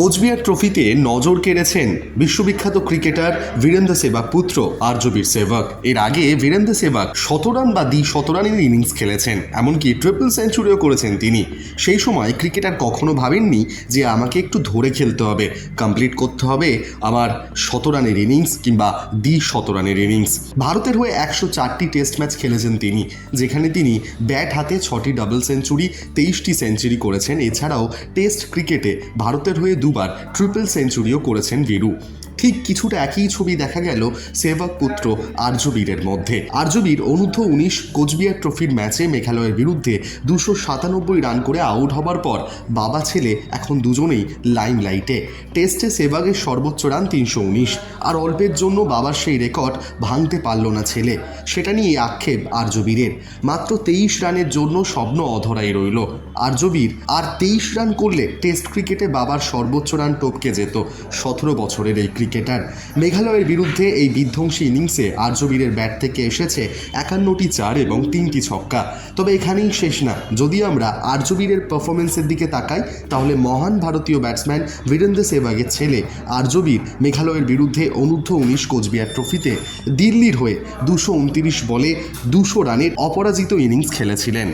কোচবিহার ট্রফিতে নজর কেড়েছেন বিশ্ববিখ্যাত ক্রিকেটার বীরেন্দ্র সেবাগ পুত্র আর্যবীর সেবক এর আগে বীরেন্দ্র সেবাগ শতরান বা দ্বি শতরানের ইনিংস খেলেছেন, এমনকি ট্রিপল সেঞ্চুরিও করেছেন তিনি। সেই সময় ক্রিকেটার কখনো ভাবেননি যে আমাকে একটু ধরে খেলতে হবে, কমপ্লিট করতে হবে আমার শতরানের ইনিংস কিংবা দ্বি শতরানের ইনিংস। ভারতের হয়ে একশো চারটি টেস্ট ম্যাচ খেলেছেন তিনি, যেখানে তিনি ব্যাট হাতে ছটি ডাবল সেঞ্চুরি, তেইশটি সেঞ্চুরি করেছেন। এছাড়াও টেস্ট ক্রিকেটে ভারতের হয়ে দুবার ট্রিপল সেঞ্চুরিও করেছেন বীরু ঠিক কিছুটা একই ছবি দেখা গেল সেবক পুত্র আর্যবীরের মধ্যে। আর্যবীর অনূর্ধ্ব উনিশ কোচবিহার ট্রফির ম্যাচে মেঘালয়ের বিরুদ্ধে দুশো সাতানব্বই রান করে আউট হবার পর বাবা ছেলে এখন দুজনেই লাইম লাইটে টেস্টে সেবাগের সর্বোচ্চ রান তিনশো উনিশ। আর অল্পের জন্য বাবার সেই রেকর্ড ভাঙতে পারল না ছেলে। সেটা নিয়ে আক্ষেপ আর্যবীরের। মাত্র তেইশ রানের জন্য স্বপ্ন অধরাই রইল। আর্যবীর আর তেইশ রান করলে টেস্ট ক্রিকেটে বাবার সর্বোচ্চ রান টপকে যেত। সতেরো বছরের এই ক্রিকেটার। মেঘালয়ের বিরুদ্ধে এই বিধ্বংসী ইনিংসে আর্যবীরের ব্যাট থেকে এসেছে একান্নটি চার এবং তিনটি ছক্কা। তবে এখানেই শেষ না। যদি আমরা আর্যবীরের পারফরমেন্সের দিকে তাকাই, তাহলে মহান ভারতীয় ব্যাটসম্যান বীরেন্দ্র সেবাগের ছেলে আর্যবীর মেঘালয়ের বিরুদ্ধে অনূর্ধ্ব উনিশ কোচবিহার ট্রফিতে দিল্লির হয়ে দুশো উনতিরিশ বলে দুশো রানের অপরাজিত ইনিংস খেলেছিলেন।